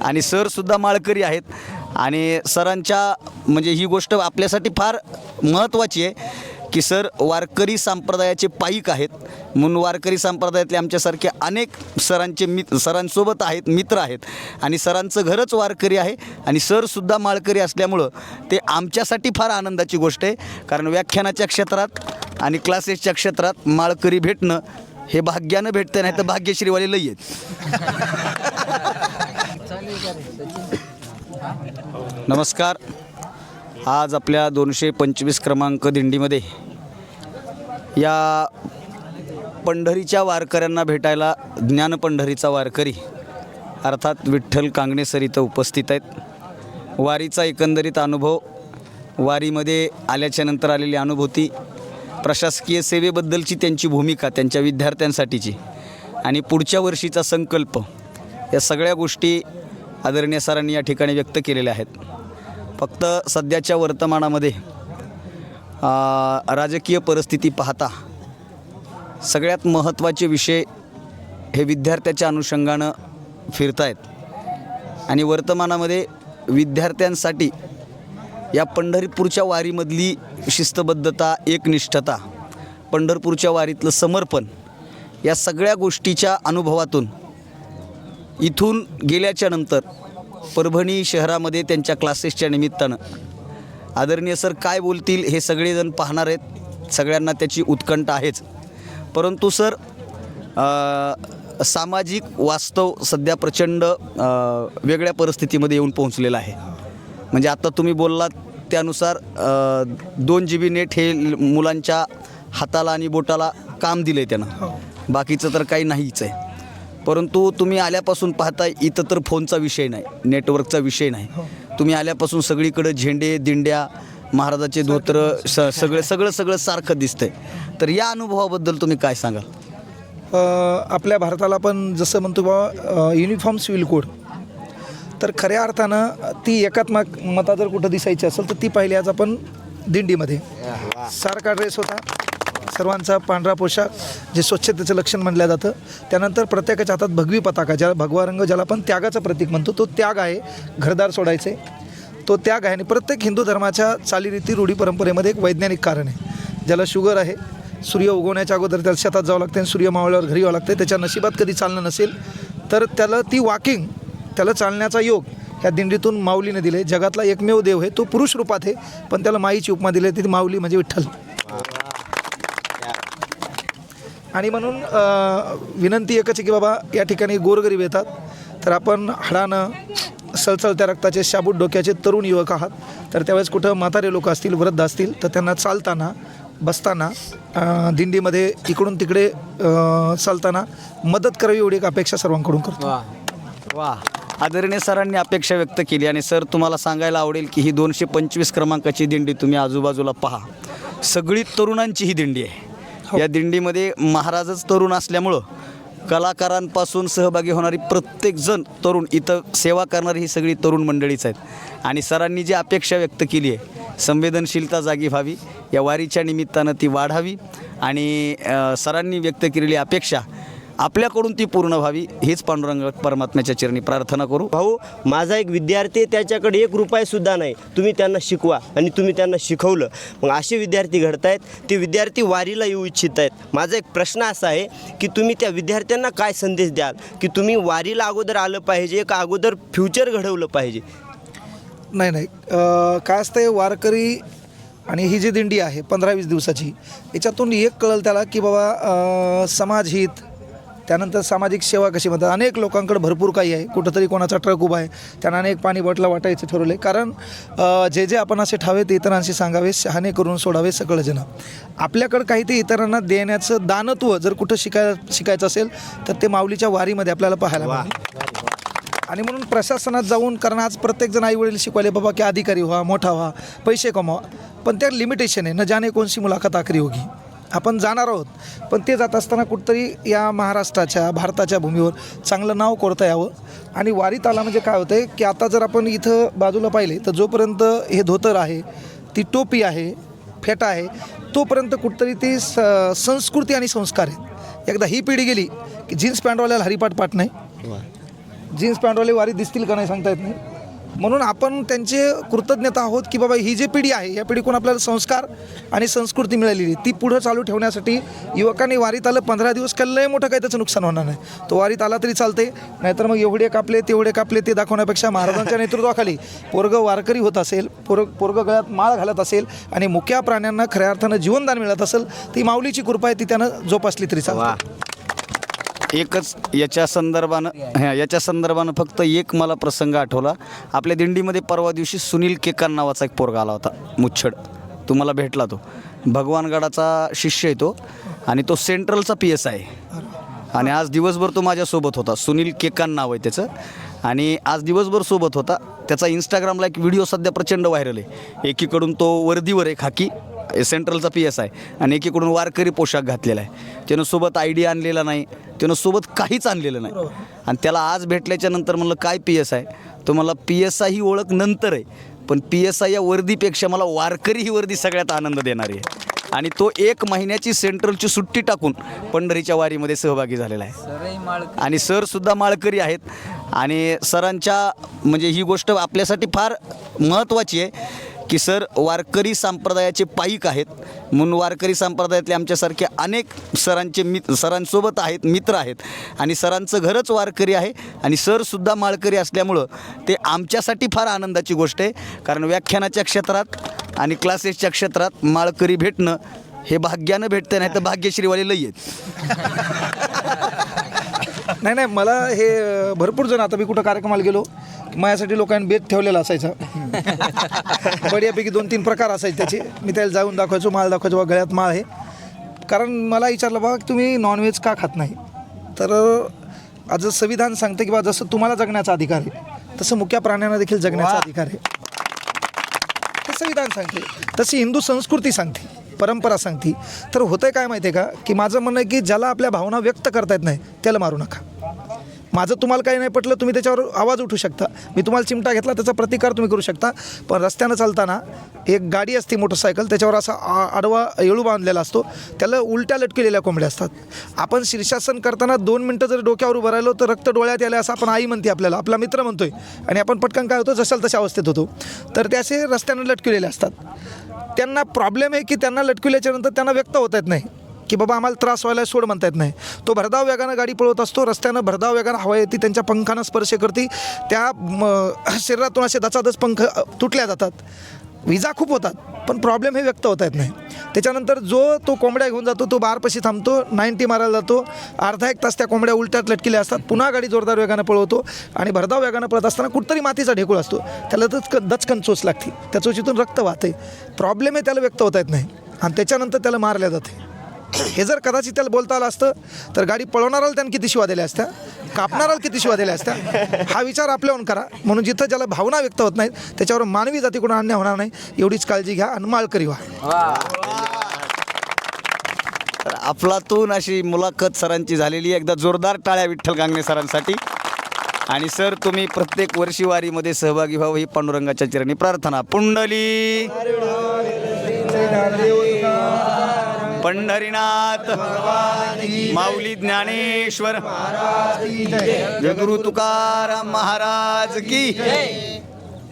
आणि सरसुद्धा माळकरी आहेत. आणि सरांच्या म्हणजे ही गोष्ट आपल्यासाठी फार महत्त्वाची आहे की सर वारकरी संप्रदायाचे पाईक आहेत. म्हणून वारकरी संप्रदायातले आमच्यासारखे अनेक सरांचे मित सरांसोबत आहेत मित्र आहेत. आणि सरांचं घरच वारकरी आहे. आणि सरसुद्धा माळकरी असल्यामुळं ते आमच्यासाठी फार आनंदाची गोष्ट आहे. कारण व्याख्यानाच्या क्षेत्रात आणि क्लासेसच्या क्षेत्रात माळकरी भेटणं हे भाग्यानं भेटतं नाही तर भाग्यश्रीवाले लई आहेत. नमस्कार. आज आपल्या दोनशे पंचवीस क्रमांक दिंडीमध्ये या पंढरीच्या वारकऱ्यांना भेटायला ज्ञान पंढरीचा वारकरी अर्थात विठ्ठल कांगणे सर इथं उपस्थित आहेत. वारीचा एकंदरीत अनुभव वारीमध्ये आल्याच्यानंतर आलेली अनुभूती प्रशासकीय सेवेबद्दलची त्यांची भूमिका त्यांच्या विद्यार्थ्यांसाठीची आणि पुढच्या वर्षीचा संकल्प या सगळ्या गोष्टी आदरणीय सरांनी या ठिकाणी व्यक्त केलेल्या आहेत. फक्त सध्याच्या वर्तमानामध्ये राजकीय परिस्थिती पाहता सगळ्यात महत्त्वाचे विषय हे विद्यार्थ्याच्या अनुषंगानं फिरत आहेत आणि वर्तमानामध्ये विद्यार्थ्यांसाठी या पंढरपूरच्या वारीमधली शिस्तबद्धता एकनिष्ठता पंढरपूरच्या वारीतलं समर्पण या सगळ्या गोष्टीच्या अनुभवातून इथून गेल्याच्यानंतर परभणी शहरामध्ये त्यांच्या क्लासेसच्या निमित्तानं आदरणीय सर काय बोलतील हे सगळेजण पाहणार आहेत. सगळ्यांना त्याची उत्कंठ आहेच. परंतु सर सामाजिक वास्तव सध्या प्रचंड वेगळ्या परिस्थितीमध्ये येऊन पोहोचलेलं आहे. म्हणजे आता तुम्ही बोललात त्यानुसार दोन जी बी नेट हे मुलांच्या हाताला आणि बोटाला काम दिलं आहे त्यानं बाकीचं तर काही नाहीच आहे. परंतु तुम्ही आल्यापासून पाहता इथं तर फोनचा विषय नाही नेटवर्कचा विषय नाही. तुम्ही आल्यापासून सगळीकडं झेंडे दिंड्या महाराजाचे धोत्र स सगळं सगळं सगळं सारखं दिसतंय. तर या अनुभवाबद्दल तुम्ही काय सांगाल? आपल्या भारताला पण जसं म्हणतो बाबा युनिफॉर्म सिव्हिल कोड तर खऱ्या अर्थानं ती एकात्मक मता जर कुठं दिसायची असेल तर ती पाहिली आज आपण दिंडीमध्ये. सारखा ड्रेस होता. सर्वांचा पांढरा पोशाख जे स्वच्छतेचं लक्षण म्हणलं जातं. त्यानंतर प्रत्येकाच्या हातात भगवी पताका ज्याला भगवा रंग ज्याला आपण त्यागाचं प्रतीक म्हणतो तो त्याग आहे घरदार सोडायचे. तो त्याग आहे आणि प्रत्येक हिंदू धर्माच्या चालीरीती रूढी परंपरेमध्ये एक वैज्ञानिक कारण आहे. ज्याला शुगर आहे सूर्य उगवण्याच्या अगोदर त्याला शेतात जावं लागते आणि सूर्य मावळल्यावर घरी यावं लागते त्याच्या नशिबात कधी चालणं नसेल तर त्याला ती वॉकिंग त्याला चालण्याचा योग ह्या दिंडीतून माऊलीने दिले जगातला एकमेव देव आहे तो पुरुष रूपात आहे पण त्याला माईची उपमा दिली ती माऊली म्हणजे विठ्ठल. आणि म्हणून विनंती एकच आहे की बाबा या ठिकाणी गोरगरीब येतात. तर आपण हाडानं सळसळत्या रक्ताचे शाबूत डोक्याचे तरुण युवक आहात. तर त्यावेळेस कुठं म्हातारे लोक असतील वृद्ध असतील तर त्यांना चालताना बसताना दिंडीमध्ये इकडून तिकडे चालताना मदत करावी एवढी एक अपेक्षा सर्वांकडून करतो. वा. आदरणीय सरांनी अपेक्षा व्यक्त केली आणि सर तुम्हाला सांगायला आवडेल की ही दोनशे पंचवीस क्रमांकाची दिंडी तुम्ही आजूबाजूला पहा. सगळी तरुणांची ही दिंडी आहे. हो. या दिंडीमध्ये महाराजच तरुण असल्यामुळं कलाकारांपासून सहभागी होणारी प्रत्येकजण तरुण इथं सेवा करणारी ही सगळी तरुण मंडळीच आहेत. आणि सरांनी जी अपेक्षा व्यक्त केली आहे संवेदनशीलता जागी व्हावी या वारीच्या निमित्तानं ती वाढावी. आणि सरांनी व्यक्त केलेली अपेक्षा आपल्याकडून ती पूर्ण व्हावी हीच पांडुरंग परमात्म्याच्या चरणी प्रार्थना करू. भाऊ माझा एक विद्यार्थी आहे, त्याच्याकडे एक रुपयासुद्धा नाही. तुम्ही त्यांना शिकवा आणि तुम्ही त्यांना शिकवलं. मग असे विद्यार्थी घडत आहेत. ते विद्यार्थी वारीला येऊ इच्छित आहेत. माझा एक प्रश्न असा आहे की तुम्ही त्या विद्यार्थ्यांना काय संदेश द्याल? की तुम्ही वारीला अगोदर आलं पाहिजे का अगोदर फ्युचर घडवलं पाहिजे? नाही नाही. काय असतं वारकरी आणि ही जी दिंडी आहे पंधरा वीस दिवसाची याच्यातून एक कळलं त्याला की बाबा समाजहित त्यानंतर सामाजिक सेवा कशी म्हणतात? अनेक लोकांकडे भरपूर काही आहे. कुठंतरी कोणाचा ट्रक उभा आहे. त्यांना अनेक पाणी बॉटला वाटायचं ठरवलं आहे कारण जे जे आपण असे ठावे ते इतरांशी सांगावे शहाणे करून सोडावे सगळं जण आपल्याकडं काही ते इतरांना देण्याचं दानत्व जर कुठं शिकाय शिकायचं असेल तर ते माऊलीच्या वारीमध्ये आपल्याला पाहायला मिळेल. आणि म्हणून प्रशासनात जाऊन कारण आज प्रत्येकजण आई वडील शिकवायले बाबा की अधिकारी व्हा मोठा व्हा पैसे कमवा. पण त्या लिमिटेशन आहे न जाणे कोणशी मुलाखत आखरी होगी. आपण जाणार आहोत. पण ते जात असताना कुठंतरी या महाराष्ट्राच्या भारताच्या भूमीवर चांगलं नाव कोरता यावं. आणि वारीत आला म्हणजे काय होतं आहे की आता जर आपण इथं बाजूला पाहिले तर जोपर्यंत हे धोतर आहे ती टोपी आहे फेटा आहे तोपर्यंत कुठंतरी ती स संस्कृती आणि संस्कार आहेत. एकदा ही पिढी गेली की जीन्स पॅन्टवाल्याला हरिपाठ पाठ नाही. जीन्स पॅन्टवाले वारी दिसतील का नाही सांगता येत नाही. म्हणून आपण त्यांचे कृतज्ञता आहोत की बाबा ही जी पिढी आहे या पिढीकडून आपल्याला संस्कार आणि संस्कृती मिळालेली ती पुढं चालू ठेवण्यासाठी युवकांनी वारीत आलं पंधरा दिवस काय लय मोठं काही त्याचं नुकसान होणार नाही. तो वारीत आला तरी चालते नाहीतर मग एवढे कापले तेवढे कापले ते दाखवण्यापेक्षा महाराजांच्या नेतृत्वाखाली पोरग वारकरी होत असेल पोर पोरग गळ्यात माळ घालत असेल आणि मुक्या प्राण्यांना खऱ्या अर्थानं जीवनदान मिळत असेल ती माऊलीची कृपा आहे ती त्यानं जोपासली तरी चालते एकच याच्या संदर्भानं ह्या याच्या संदर्भानं फक्त एक मला प्रसंग आठवला. आपल्या दिंडीमध्ये परवा दिवशी सुनील केकान नावाचा एक पोरगा आला होता मुच्छड. तुम्हाला भेटला तो. भगवानगडाचा शिष्य आहे तो आणि तो सेंट्रलचा पी एस आहे. आणि आज दिवसभर तो माझ्यासोबत होता. सुनील केकान नाव आहे त्याचं. आणि आज दिवसभर सोबत होता. त्याचा इंस्टाग्रामला एक व्हिडिओ सध्या प्रचंड व्हायरल आहे. एकीकडून तो वर्दीवर आहे खाकी सेंट्रलचा पी एस आहे. आणि एकीकडून वारकरी पोशाख घातलेला आहे. त्यानं सोबत आय डी आणलेला नाही. त्यानं सोबत काहीच आणलेलं नाही. आणि त्याला आज भेटल्याच्या नंतर म्हणलं काय पी एस आहे? तो मला पी एस आय ही ओळख नंतर आहे. पण पी एस आय या वर्दीपेक्षा मला वारकरी ही वर्दी सगळ्यात आनंद देणारी आहे. आणि तो एक महिन्याची सेंट्रलची सुट्टी टाकून पंढरीच्या वारीमध्ये सहभागी झालेला आहे. आणि सरसुद्धा माळकरी आहेत. आणि सरांच्या म्हणजे ही गोष्ट आपल्यासाठी फार महत्त्वाची आहे. की सर वारकरी संप्रदायाचे पाईक आहेत. म्हणून वारकरी संप्रदायातले आमच्यासारखे अनेक सरांचे मित सरांसोबत आहेत मित्र आहेत. आणि सरांचं घरच वारकरी आहे. आणि सरसुद्धा माळकरी असल्यामुळं ते आमच्यासाठी फार आनंदाची गोष्ट आहे. कारण व्याख्यानाच्या क्षेत्रात आणि क्लासेसच्या क्षेत्रात माळकरी भेटणं हे भाग्यानं भेटतं नाही तर भाग्यश्रीवाले लई आहेत. नाही नाही मला हे भरपूर जण आता मी कुठं कार्यक्रमाला गेलो. माझ्यासाठी लोकांनी बेत ठेवलेला असायचा. बढियापैकी दोन तीन प्रकार असायचे त्याचे. मी त्याला जाऊन दाखवायचो माळ दाखवायचो बा गळ्यात माळ आहे. कारण मला विचारलं बा तुम्ही नॉनव्हेज का खात नाही? तर आज संविधान सांगतं की बा जसं तुम्हाला जगण्याचा अधिकार आहे तसं मुक्या प्राण्यांना देखील जगण्याचा अधिकार आहे. संविधान सांगते. तशी हिंदू संस्कृती सांगते परंपरा सांगते. तर होतंय काय माहिती आहे का? की माझं म्हणणं आहे की ज्याला आपल्या भावना व्यक्त करता येत नाही त्याला मारू नका. माझं तुम्हाला काही नाही पटलं तुम्ही त्याच्यावर आवाज उठू शकता. मी तुम्हाला चिमटा घेतला त्याचा प्रतिकार तुम्ही करू शकता. पण रस्त्यानं चालताना एक गाडी असते मोटरसायकल त्याच्यावर असा आ- आडवा येळू बांधलेला असतो. त्याला उलट्या लटकलेल्या कोंबड्या असतात. आपण शीर्षासन करताना दोन मिनटं जर डोक्यावर उभं राहिलो तर रक्त डोळ्यात यायला असं आपण आई म्हणते आपल्याला. आपला मित्र म्हणतोय. आणि आपण पटकन काय होतो जशाल तशा अवस्थेत होतो. तर ते असे रस्त्यानं लटकलेले असतात. त्यांना प्रॉब्लेम आहे की त्यांना लटकवल्याच्यानंतर त्यांना व्यक्त होता येत नाही. की बाबा आम्हाला त्रास व्हायला सोड म्हणता येत नाही. तो भरधाव वेगानं गाडी पळवत असतो रस्त्यानं भरधाव वेगानं हवा येते त्यांच्या पंखानं स्पर्श करते. त्या म, शरीरातून असे दचादच पंख तुटल्या जातात. विजा खूप होतात पण प्रॉब्लेम हे व्यक्त होता येत नाही. त्याच्यानंतर जो तो कोंबड्या घेऊन जातो तो बारपाशी थांबतो नाईन्टी मारायला जातो. अर्धा एक तास त्या कोंबड्या उलट्यात लटकेल्या असतात. पुन्हा गाडी जोरदार वेगानं पळवतो आणि भरधाव वेगानं पळत असताना कुठतरी मातीचा ढेकूळ असतो. त्याला दचक दचकन चोच लागते. त्या चोचीतून रक्त वाहते. प्रॉब्लेम हे त्याला व्यक्त होता येत नाही. आणि त्याच्यानंतर त्याला मारल्या जाते. हे जर कदाचित त्याला बोलता आलं असतं तर गाडी पळवणाराला त्यानं किती शिवा दिल्या असत्या? कापणाराला किती शिवा दिल्या असत्या? हा विचार आपल्याहून करा. म्हणून जिथं ज्याला भावना व्यक्त होत नाहीत त्याच्यावर मानवी जातीकडून अन्याय होणार नाही. एवढीच काळजी घ्या आणि माळकरी व्हा. तर अफलातून अशी मुलाखत सरांची झालेली एकदा जोरदार टाळ्या विठ्ठल गांगणे सरांसाठी. आणि सर तुम्ही प्रत्येक वर्षी वारीमध्ये सहभागी व्हावं ही पांडुरंगाच्या चरणी प्रार्थना. पुंडली! पंढरीनाथ माऊली ज्ञानेश्वर जगुरु तुकाराम महाराज की